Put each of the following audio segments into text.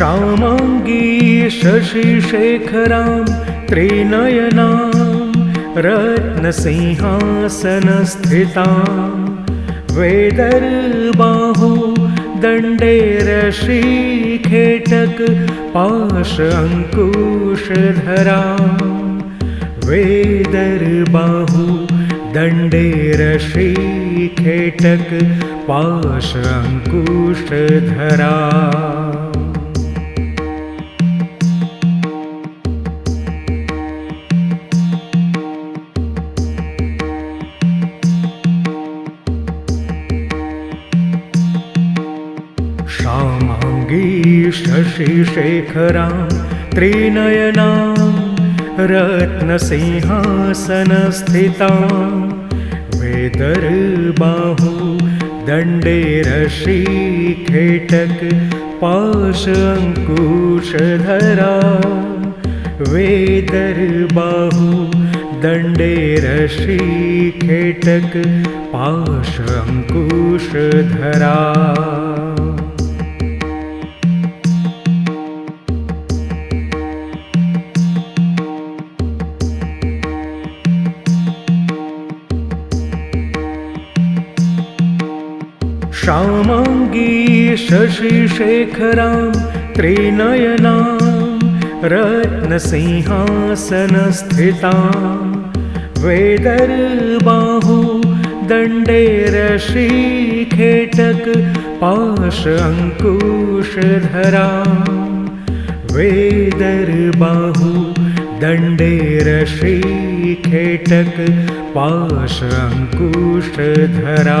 श्यामाङ्गी शशिशेखरां त्रिनयनां रत्नसिंहासनस्थितां। वेदर्बाहु दण्डे रशीखेटक पाश अङ्कुशधरा। वेदर्बाहु दण्डे रशीखेटक पाश अङ्कुशधरा शशिशेखरां त्रिनयनां रत्नसिंहासनस्थितां वेदर्बाहु दण्डे रशीखेटक पाश अङ्कुशधरा वेदर्बाहु दण्डे रशीखेटक पाश अङ्कुशधरा शशिशेखरां त्रिनयनां रत्नसिंहासनस्थितां। वेदर्बाहु दण्डे रशीखेटक पाश अङ्कुशधरा वेदर्बाहु दण्डे रशीखेटक पाश अङ्कुशधरा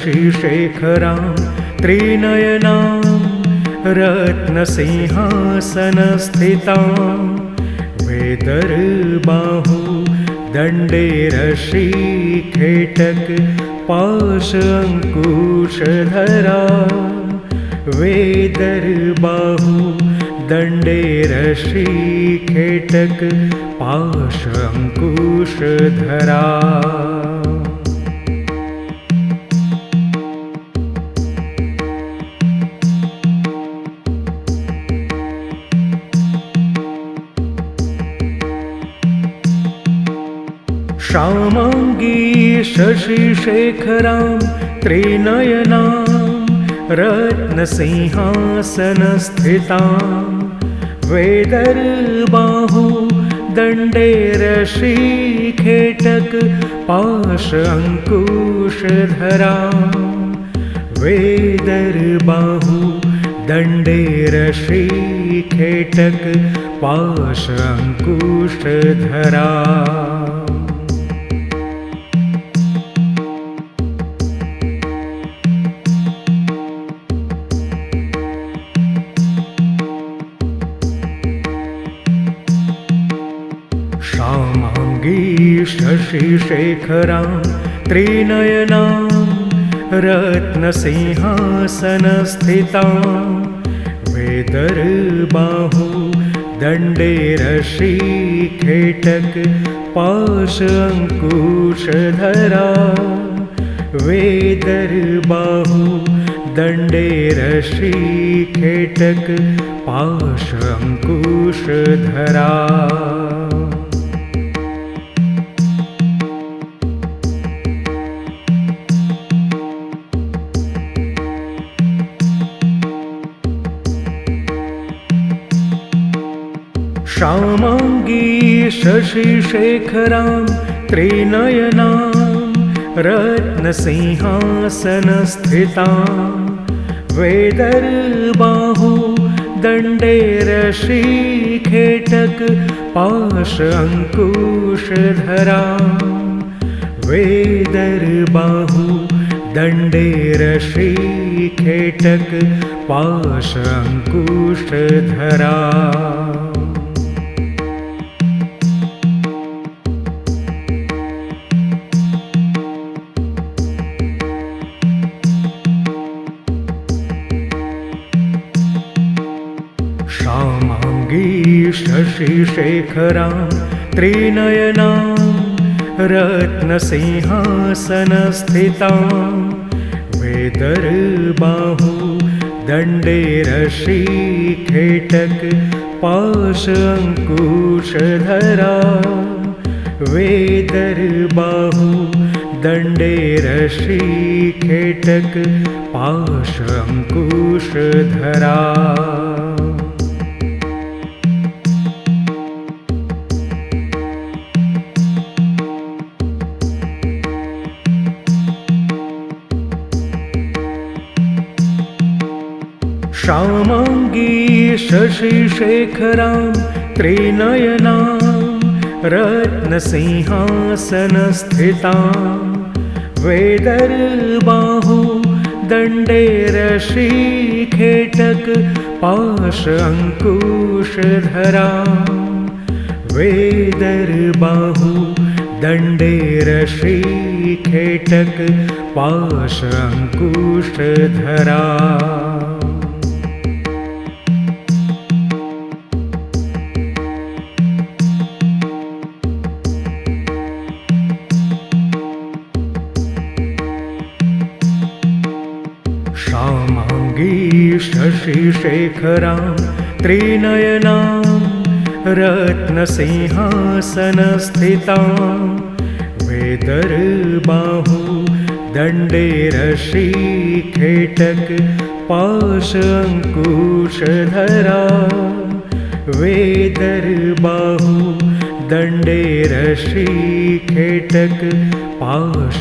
शशिशेखरां त्रिनयनां रत्नसिंहासनस्थितां वेदर्बाहु दण्डे रशीखेटक पाश अङ्कुशधरा वेदर्बाहु दण्डे रशीखेटक पाश अङ्कुशधरा श्यामाङ्गी शशिशेखरां त्रिनयनां रत्नसिंहासनस्थितां। वेदर्बाहु दण्डे रशीखेटक पाश अङ्कुशधरा वेदर्बाहु दण्डे रशीखेटक पाश अङ्कुशधरा शशिशेखरां त्रिनयनां रत्नसिंहासनस्थितां वेदर्बाहु रशीखेटक पाश अङ्कुशधरा वेदर्बाहु रशीखेटक पाश अङ्कुशधरा श्यामाङ्गी शशिशेखरां त्रिनयनां रत्नसिंहासनस्थितां वेदर्बाहु रशीखेटक पाश अङ्कुशधरा वेदर्बाहु दण्डे रशीखेटक पाश अङ्कुशधरा शशिशेखरां त्रिनयनां रत्नसिंहासनस्थितां वेदर्बाहु दण्डेरशीखेटक पाश अङ्कुशधरा वेदर्बाहु दण्डेरशीखेटक पाश अङ्कुशधरा शशिशेखरां त्रिनयनां रत्नसिंहासनस्थितां। वेदर्बाहु दण्डेरशीखेटक पाश अङ्कुशधरा। वेदर्बाहु दण्डेरशीखेटक पाश अङ्कुशधरा शशिशेखरां त्रिनयनां रत्नसिंहासनस्थितां वेदर्बाहु दण्डेरशीखेटक पाश अङ्कुशधरा वेदर्बाहु दण्डेरशीखेटक पाश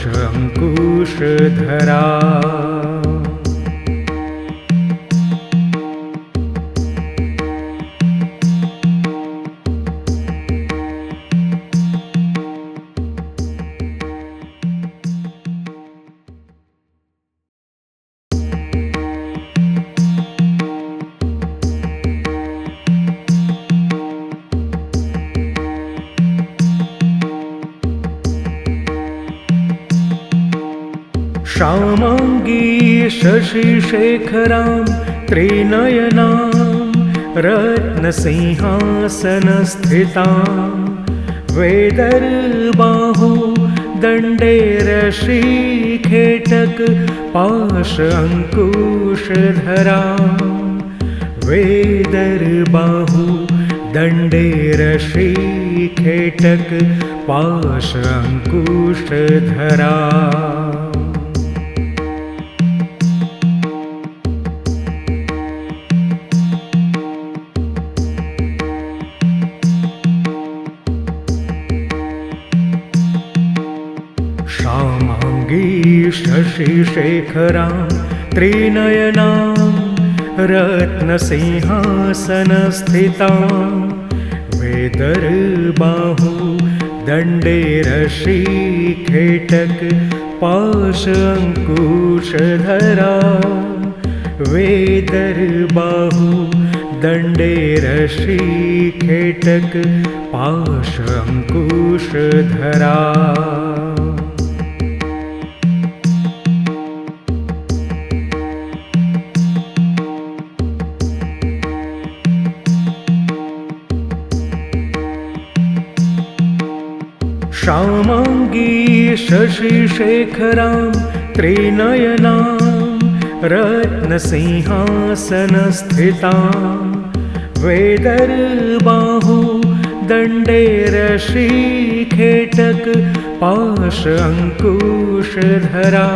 श्यामाङ्गी शशिशेखरां त्रिनयनां रत्नसिंहासनस्थितां वेदर्बाहु दण्डेरशीखेटक पाश अङ्कुशधरा वेदर्बाहु दण्डेरशीखेटक पाश अङ्कुशधरा श्यामाङ्गी शशिशेखरां त्रिनयनां रत्नसिंहासनस्थितां वेदर्बाहु दण्डेरशीखेटक पाश अङ्कुशधरा वेदर्बाहु दण्डेरशीखेटक पाश अङ्कुशधरा शशिशेखरां त्रिनयनां रत्नसिंहासनस्थितां। वेदर्बाहु दण्डेरशीखेटक पाश अङ्कुशधरा।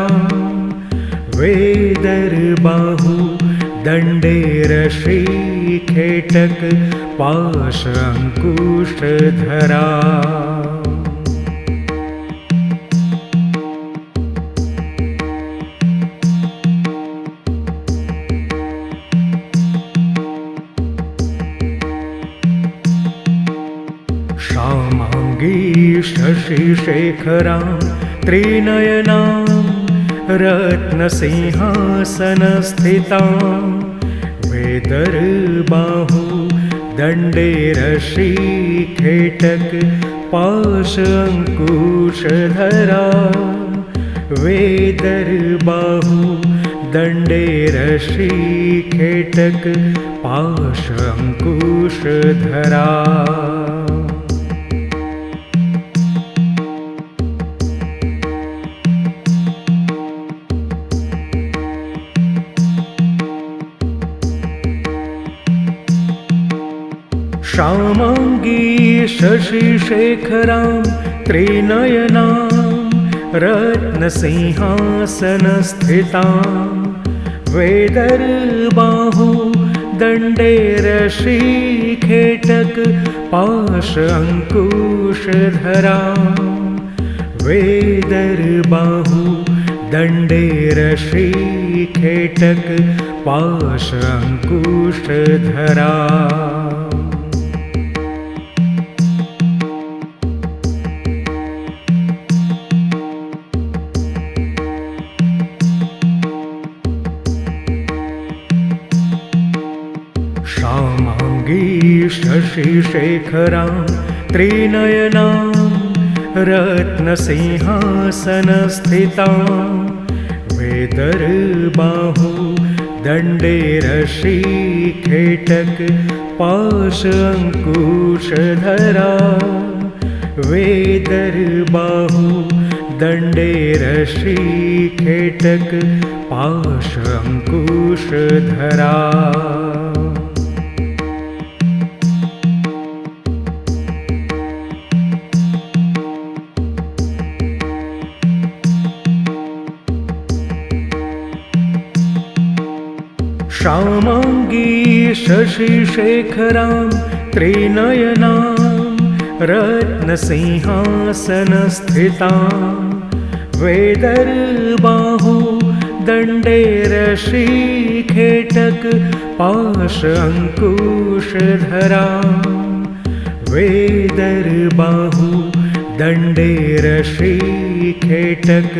वेदर्बाहु दण्डेरशीखेटक पाश अङ्कुशधरा शशिशेखरां त्रिनयनां रत्नसिंहासनस्थितां वेदर्बाहु दण्डेरशीखेटक पाश अङ्कुशधरा वेदर्बाहु दण्डे रशीखेटक पाशङ्कुशधरा शशिशेखरां त्रिनयनां रत्नसिंहासनस्थितां। वेदर्बाहु दण्डे रशीखेटक पाश अङ्कुशधरा। वेदर्बाहु दण्डे रशीखेटक पाश अङ्कुशधरा शशिशेखरां त्रिनयनां रत्नसिंहासनस्थितां वेदर्बाहु दण्डे रशीखेटक पाश अङ्कुशधरा श्यामाङ्गी शशिशेखरां त्रिनयनां रत्नसिंहासनस्थितां वेदर्बाहु दण्डे रशीखेटक पाश अङ्कुशधरा वेदर्बाहु दण्डे रशीखेटक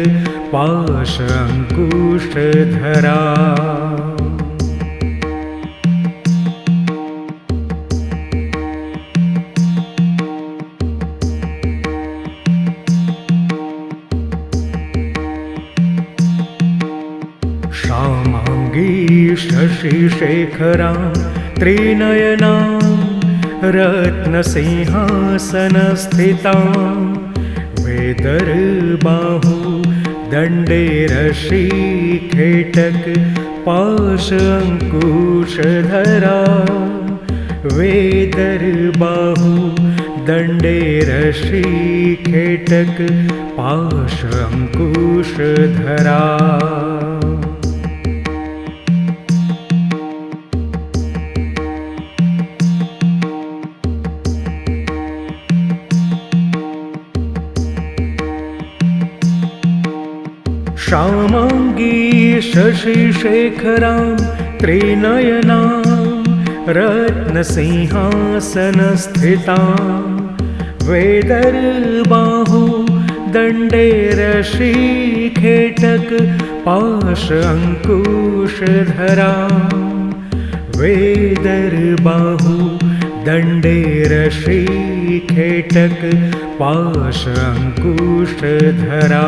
पाश अङ्कुशधरा शशिशेखरां त्रिनयनां रत्नसिंहासनस्थितां वेदर्बाहु दण्डे रशीखेटक पाश अङ्कुशधरा वेदर्बाहु दण्डे रशीखेटक पाश अङ्कुशधरा श्यामाङ्गी शशिशेखरां त्रिनयनां रत्नसिंहासनस्थितां वेदर्बाहु रशीखेटक पाश अङ्कुशधरा वेदर्बाहु दण्डे रशीखेटक पाश अङ्कुशधरा